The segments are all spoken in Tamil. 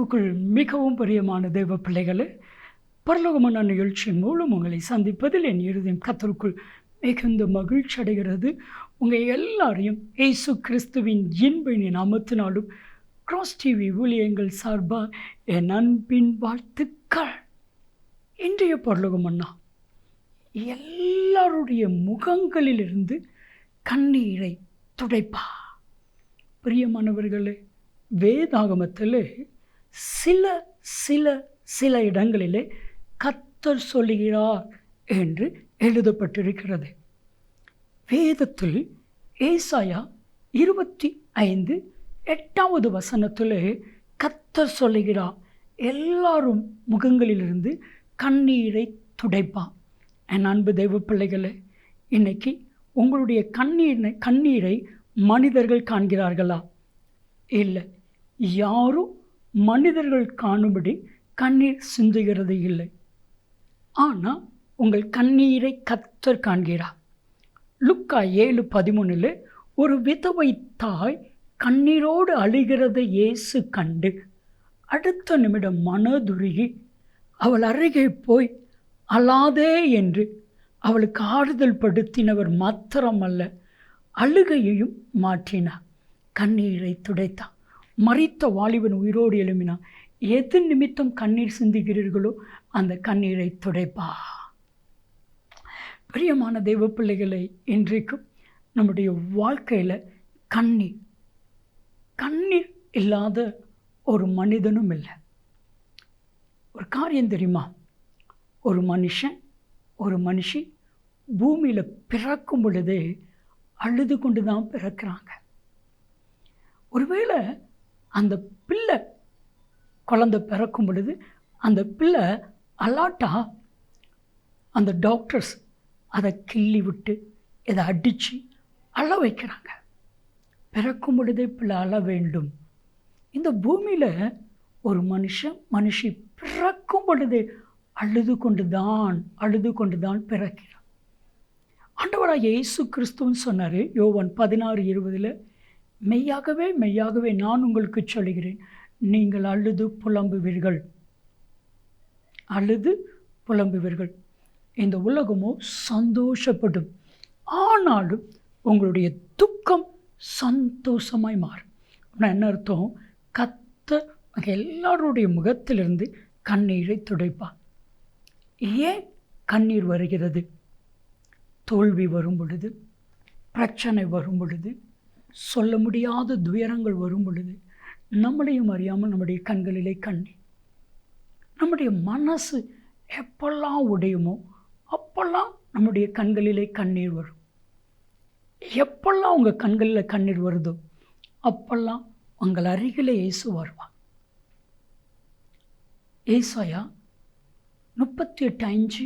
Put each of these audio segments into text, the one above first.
கிறிஸ்துவுக்குள் மிகவும் பிரியமான தெய்வ பிள்ளைகளே பரலோகமான நிகழ்ச்சியின் மூலம் உங்களை சந்திப்பதில் என் இருதயம் கத்தருக்குள் மிகுந்த மகிழ்ச்சி அடைகிறது. உங்கள் எல்லாரையும் இயேசு கிறிஸ்துவின் இன்பனின் நாமத்தினாலும் கிராஸ் டிவி ஊழியங்கள் சார்பாக என் அன்பின் வாழ்த்துக்கள். இன்றைய பரலோகம் அண்ணா எல்லாருடைய முகங்களிலிருந்து கண்ணீரை துடைப்பா. பிரியமானவர்களே வேதாகமத்தில் சில சில சில இடங்களிலே கத்தர் சொல்லுகிறார் என்று எழுதப்பட்டிருக்கிறது. வேதத்தில் ஏசாயா இருபத்தி ஐந்து எட்டாவது வசனத்தில் கத்தர் சொல்லுகிறார் எல்லாரும் முகங்களிலிருந்து கண்ணீரை துடைப்பான் என் அன்பு தெய்வ பிள்ளைகளே இன்னைக்கு உங்களுடைய கண்ணீரை கண்ணீரை மனிதர்கள் காண்கிறார்களா? இல்லை யாரும் மனிதர்கள் காணும்படி கண்ணீர் சிந்துகிறது இல்லை. ஆனால் உங்கள் கண்ணீரை கத்தர் காண்கிறார். லுக்கா ஏழு பதிமூணில் ஒரு விதவை தாய் கண்ணீரோடு அழுகிறதை இயேசு கண்டு அடுத்த நிமிடம் மனதுருகி அவள் அருகே போய் அழாதே என்று அவளுக்கு ஆறுதல் படுத்தினவர் மாத்திரமல்ல அழுகையையும் மாற்றினார் கண்ணீரை துடைத்தான் மறித்த வாலிபன் உயிரோடு எழுப்பினான் எது நிமித்தம் கண்ணீர் சிந்துகிறீர்களோ அந்த கண்ணீரை துடைப்பா. பிரியமான தெய்வ பிள்ளைகளை இன்றைக்கும் நம்முடைய வாழ்க்கையில் கண்ணீர் கண்ணீர் இல்லாத ஒரு மனிதனும் இல்லை. ஒரு காரியம் தெரியுமா? ஒரு மனுஷன் ஒரு மனுஷி பூமியில் பிறக்கும் பொழுதே அழுது கொண்டு தான் பிறக்கிறாங்க. ஒருவேளை அந்த பிள்ளை குழந்தை பிறக்கும் பொழுது அந்த பிள்ளை அலாட்டா அந்த டாக்டர்ஸ் அதை கிள்ளி விட்டு இதை அடித்து அழ வைக்கிறாங்க. பிறக்கும் பொழுதே பிள்ளை அழ வேண்டும். இந்த பூமியில் ஒரு மனுஷன் மனுஷி பிறக்கும் பொழுதே அழுது கொண்டு தான் அழுது கொண்டு தான் பிறக்கிறான். ஆண்டவராக இயேசு கிறிஸ்துவன்னு சொன்னார் யோவன் பதினாறு இருபதில் மெய்யாகவே மெய்யாகவே நான் உங்களுக்கு சொல்கிறேன் நீங்கள் அழுது புலம்புவீர்கள். அழுது புலம்புவீர்கள். இந்த உலகமோ சந்தோஷப்படும். ஆனாலும் உங்களுடைய துக்கம் சந்தோஷமாய் மாறும். என்ன அர்த்தம்? கத்த எல்லாருடைய முகத்திலிருந்து கண்ணீரை துடைப்பார். ஏன் கண்ணீர் வருகிறது? தோல்வி வரும் பொழுது பிரச்சனை வரும் பொழுது சொல்ல முடியாத துயரங்கள் வரும் பொழுது நம்மளையும் அறியாமல் நம்முடைய கண்களிலே கண்ணீர். நம்முடைய மனசு எப்பெல்லாம் உடையுமோ அப்பெல்லாம் நம்முடைய கண்களிலே கண்ணீர் வரும். எப்பெல்லாம் உங்கள் கண்களில் கண்ணீர் வருதோ அப்பெல்லாம் உங்கள் அருகிலே இயேசு வருவார். ஏசாயா முப்பத்தி எட்டு அஞ்சு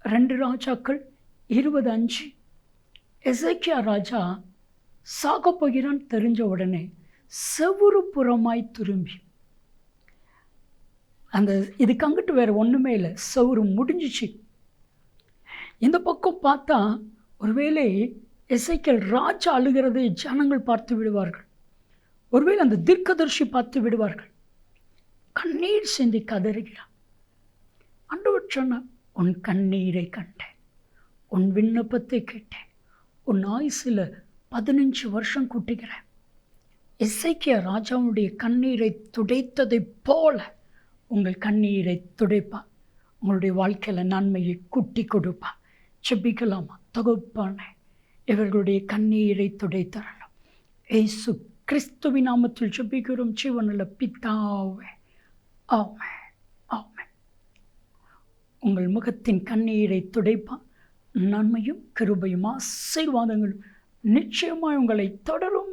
ரெண்டு ராஜாக்கள் இருபது அஞ்சு எசைக்கியா ராஜா சாக போகிறான் தெரிஞ்ச உடனே செவுறு புறமாய் திரும்பி. அந்த இதுக்கு அங்கிட்டு வேறு ஒன்றுமே இல்லை. செவுறு முடிஞ்சிச்சு. இந்த பக்கம் பார்த்தா ஒருவேளை இசைக்கல் ராஜா அழுகிறதை ஜனங்கள் பார்த்து விடுவார்கள். ஒருவேளை அந்த தீர்க்கதர்ஷி பார்த்து விடுவார்கள். கண்ணீர் சிந்தி கதறுகிறான் அண்டவர் சொன்ன உன் கண்ணீரை கண்டேன். உன் விண்ணப்பத்தை கேட்டேன். உன் ஆயுசில் பதினஞ்சு வருஷம் கூட்டுகிறேன். இசைக்கிய ராஜாவுடைய கண்ணீரை துடைத்ததைப் போல உங்கள் கண்ணீரை துடைப்பான். உங்களுடைய வாழ்க்கையில் நன்மையை குட்டி கொடுப்பான். செபிக்கலாமா தொகுப்பானே. இவர்களுடைய கண்ணீரை துடைத்தரணும். ஏசு கிறிஸ்துவி நாமத்தில் செபிக்கிறோம் ஜீவனில் பித்தாவே ஆமே ஆமே உங்கள் முகத்தின் கண்ணீரை துடைப்பான். நன்மையும் கிருபையும் ஆசீர்வாதங்களும் நிச்சயமாய் உங்களை தொடரும்.